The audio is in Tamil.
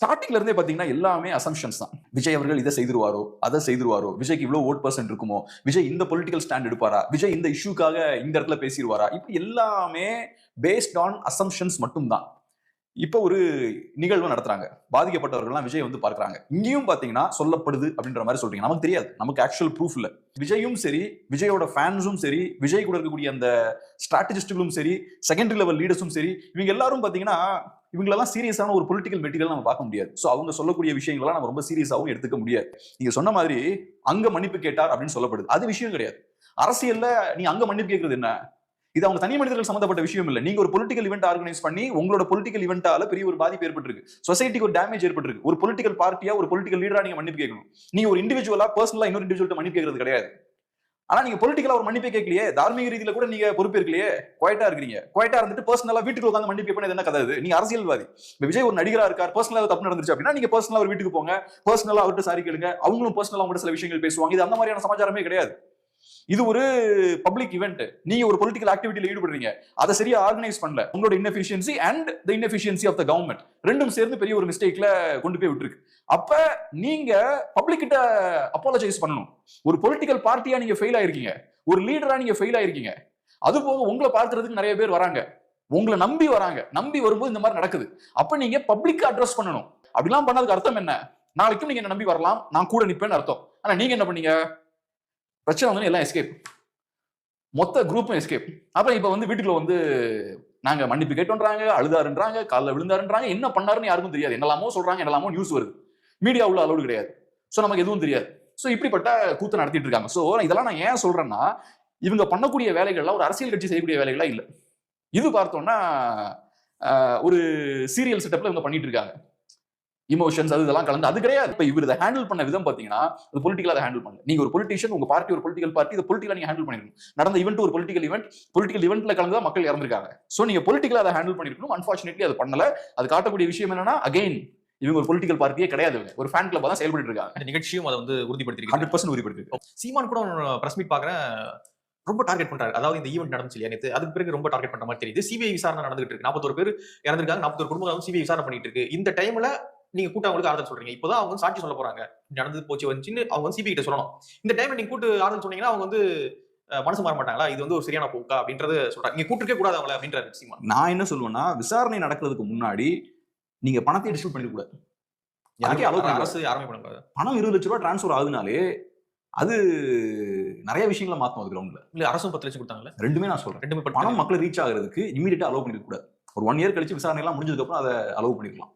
ஸ்டார்டிங்ல இருந்தே பாத்தீங்கன்னா எல்லாமே அசம்ஷன்ஸ் தான். விஜய் அவர்கள் இதை செய்திருவாரோ அதை செய்திருவாரோ? விஜய்க்கு இவ்வளவு ஓட் பர்சன்ட் இருக்குமோ? விஜய் இந்த பொலிட்டிக்கல் ஸ்டாண்ட் எடுப்பாரா? விஜய் இந்த இஷ்யூக்காக இந்த இடத்துல பேசிடுவாரா இப்படி எல்லாமே பேஸ்ட் ஆன் அசம்ஷன்ஸ் மட்டும்தான். இப்போ ஒரு நிகழ்வு நடத்துறாங்க. பாதிக்கப்பட்டவர்கள்லாம் விஜய் வந்து பார்க்குறாங்க. இங்கேயும் பார்த்தீங்கன்னா சொல்லப்படுது அப்படின்ற மாதிரி சொல்றீங்க. நமக்கு தெரியாது. நமக்கு ஆக்சுவல் ப்ரூஃப் இல்லை. விஜயும் சரி விஜயோட ஃபேன்ஸும் சரி விஜய் கூட இருக்கக்கூடிய அந்த ஸ்ட்ராட்டஜிஸ்டுகளும் சரி செகண்டரி லெவல் லீடர்ஸும் சரி இவங்க எல்லாரும் பார்த்தீங்கன்னா இவங்களெல்லாம் சீரியஸான ஒரு பொலிட்டிக்கல் மெட்டீரியல் நம்ம பார்க்க முடியாது. ஸோ அவங்க சொல்லக்கூடிய விஷயங்கள்லாம் நம்ம ரொம்ப சீரியஸாகவும் எடுத்துக்க முடியாது. நீங்க சொன்ன மாதிரி அங்க மன்னிப்பு கேட்டார் அப்படின்னு சொல்லப்படுது. அது விஷயம் கிடையாது. அரசியல்ல நீ அங்க மன்னிப்பு கேட்கறது என்ன? இது அவங்க தனி மனிதர்கள் சம்பந்தப்பட்ட விஷயம் இல்ல. நீங்க ஒரு பொலிட்டிக்கல் இவெண்ட் ஆர்கனைஸ் பண்ணி உங்களோட பொலிட்டிக்கல் இவெண்டால பெரிய ஒரு பாதிப்பு ஏற்பட்டிருக்கு. சொசைட்டிக்கு ஒரு டேமேஜ் ஏற்பட்டிருக்கு. ஒரு பொலிட்டிக்கல் பார்ட்டியா ஒரு பொலிட்டிக்கல் லீடரா நீங்க மன்னிப்பு கேட்கணும். நீங்க ஒரு இண்டிவிஜுவலா பர்சனலா இன்னொரு இண்டிவிஜுவல் மன்னிப்பு கேட்கறது கிடையாது. ஆனா நீங்க பொலிட்டிக்கலா ஒரு மன்னிப்பு கேட்கலையே? தார்மீக ரீதியில கூட நீங்க பொறுப்பேற்கலையே குவைட்டா இருக்கிறீங்க. குவைட்டா இருந்துட்டு பர்சனலா வீட்டுக்கு உட்காந்து மன்னிப்பு கேட்பது என்ன கதை நீங்க அரசியல்வாதி. விஜய் ஒரு நடிகரா இருக்கார். பர்சனலா தப்பு நடந்துருச்சு அப்படின்னா நீங்க பர்சனலா ஒரு வீட்டுக்கு போங்க. பர்சனலா அவர்கிட்ட சாரி கேளுங்க. அவங்களும் பர்சனலா உங்கள்ட்ட சில விஷயங்கள் பேசுவாங்க. இது அந்த மாதிரியான சமாச்சாரமே கிடையாது. இது ஒரு பப்ளிக் இவெண்ட் நீங்க ஒரு பொலிட்டிக்கல் ஆக்டிவிட்டியில ஈடுபடுறீங்க. அதை சரியா ஆர்கனைஸ் பண்ணல. உங்களோட inefficiency and the inefficiency of the government ரெண்டும் சேர்ந்து பெரிய ஒரு மிஸ்டேக்ல கொண்டு போய் விட்டுருக்கு. அப்ப நீங்க பப்ளிக் கிட்ட அப்பாலஜைஸ் பண்ணணும். ஒரு பொலிட்டிக்கல் பார்ட்டியா நீங்க ஃபெயில் ஆயிருக்கீங்க. ஒரு லீடரா நீங்க ஃபெயில் ஆயிருக்கீங்க. அது போக உங்களை பார்க்கறதுக்கு நிறைய பேர் வராங்க. உங்களை நம்பி வராங்க. நம்பி வரும்போது இந்த மாதிரி நடக்குது. அப்ப நீங்க பப்ளிக் அட்ரஸ் பண்ணணும். அப்படிலாம் பண்ணதுக்கு அர்த்தம் என்ன? நாளைக்கும் நீங்க என்ன நம்பி வரலாம். நான் கூட நிப்பேன்னு அர்த்தம். ஆனா நீங்க என்ன பண்ணீங்க? பிரச்சனை வந்து எல்லாம் எஸ்கேப் மொத்த குரூப்பும் எஸ்கேப் அப்புறம் இப்போ வந்து வீட்டுக்குள்ள வந்து நாங்க மன்னிப்பு கேட்டோன்றாங்க அழுதாருன்றாங்க காலில் விழுந்தாருன்றாங்க. என்ன பண்ணாருன்னு யாருக்கும் தெரியாது. என்னெல்லாமோ சொல்றாங்க என்னெல்லாமோ நியூஸ் வருது. மீடியா உள்ள அளவு கிடையாது. ஸோ நமக்கு எதுவும் தெரியாது. ஸோ இப்படிப்பட்ட கூத்து நடத்திட்டு இருக்காங்க. ஸோ இதெல்லாம் நான் ஏன் சொல்றேன்னா இவங்க பண்ணக்கூடிய வேலைகள்லாம் ஒரு அரசியல் கட்சி செய்யக்கூடிய வேலைகளா இல்லை. இது பார்த்தோம்னா ஒரு சீரியல் செட்டப்ல இவங்க பண்ணிட்டு இருக்காங்க. இமோஷன்ஸ் அது இதெல்லாம் கலந்து அது கிடையாது. இப்போ இவர் இதை ஹேண்டில் பண்ண விதம் பார்த்தீங்கன்னா அது பொலிட்டிக்கலா அதை ஹேண்டில் பண்ணல. நீங்க ஒரு பொலிட்டிஷியன் உங்க பார்ட்டி ஒரு பொலிட்டிக்கல் பார்ட்டி இதை பொலிட்டிக்கலா நீங்க ஹேண்டில் பண்ணிருக்கணும் நடந்த ஈவெண்ட் ஒரு பொலிட்டிக்கல் ஈவெண்ட் பொலிட்டிக்கல் ஈவெண்ட்ல கலந்து தான் மக்கள் இறந்திருக்காங்க. ஸோ நீங்க பொலிட்டிக்கலா அதை ஹேண்டில் பண்ணிருக்கணும். அன்பார்ச்சுனேட்லி அது பண்ணல. அது காட்டக்கூடிய விஷயம் என்னன்னா அகைன் இவங்க ஒரு பொலிட்டிக்கல் பார்ட்டியே கிடையாது. ஒரு ஃபேன் கிளப் தான் செயல்பட்டு இருக்காங்க. நிகழ்ச்சியும் அதை வந்து உறுதிப்படுத்திருக்கு ஹண்ட்ரட் பர்சன்ட் உறுதிப்படுத்தி சீமான் கூட பிரஸ் மீட் பாக்குறேன் ரொம்ப டார்கெட் பண்றாரு. அதாவது இந்த ஈவெண்ட் நடந்துச்சு இல்லையா நேத்து? அதுக்கு பிறகு ரொம்ப டார்கெட் பண்ற மாதிரி தெரியுது. சிபிஐ விசாரணை நடந்துட்டு இருக்கு. நாற்பத்தொரு பேர் இறந்திருக்காங்க. நாற்பத்தொரு குடும்பம் சிபிஐ விசாரணை பண்ணிட்டு இருக்கு. இந்த டைம்ல நீங்க கூட்டவங்களுக்கு ஆறுதல் சொல்றீங்க. இப்போதான் அவங்க சாட்சி சொல்ல போறாங்க. நடந்தது போச்சு வந்துச்சுன்னு அவங்க வந்து சிபிஐ கிட்ட சொல்லணும். இந்த டைம்ல நீங்க கூட்டு ஆறுதல் சொன்னீங்கன்னா அவங்க வந்து மனசு மாற மாட்டாங்களா? இது வந்து ஒரு சரியான போக்கா? அப்படின்றது சொல்றாங்க. நீங்க கூட்டிருக்கே கூடாது அவங்கள அப்படின்றாரு சீமான் நான் என்ன சொல்லுவேன்னா விசாரணை நடக்கிறதுக்கு முன்னாடி நீங்க பணத்தை டிஸ்ட்ரிபியூட் பண்ணிடக்கூடாது யாருக்கே பண்ணக்கூடாது. அரசு யாருமே பண்ணக்கூடாது. பணம் இருபது லட்ச ரூபா டிரான்ஸ்ஃபர் ஆகுதுனாலே அது நிறைய விஷயங்களை மாத்தும் அது கிரவுண்ட்ல இல்ல அரசும் பத்து லட்சம் கொடுத்தாங்கல்ல? ரெண்டுமே நான் சொல்றேன். ரெண்டுமே பணம் பணம் மக்களை ரீச் ஆகுறதுக்கு இமீடியட்டா அலோவ் பண்ணிருக்க கூடாது. ஒரு ஒன் இயர் கழிச்சு விசாரணை எல்லாம் முடிஞ்சதுக்கு அப்புறம் அதை அலோவ் பண்ணிருக்கலாம்.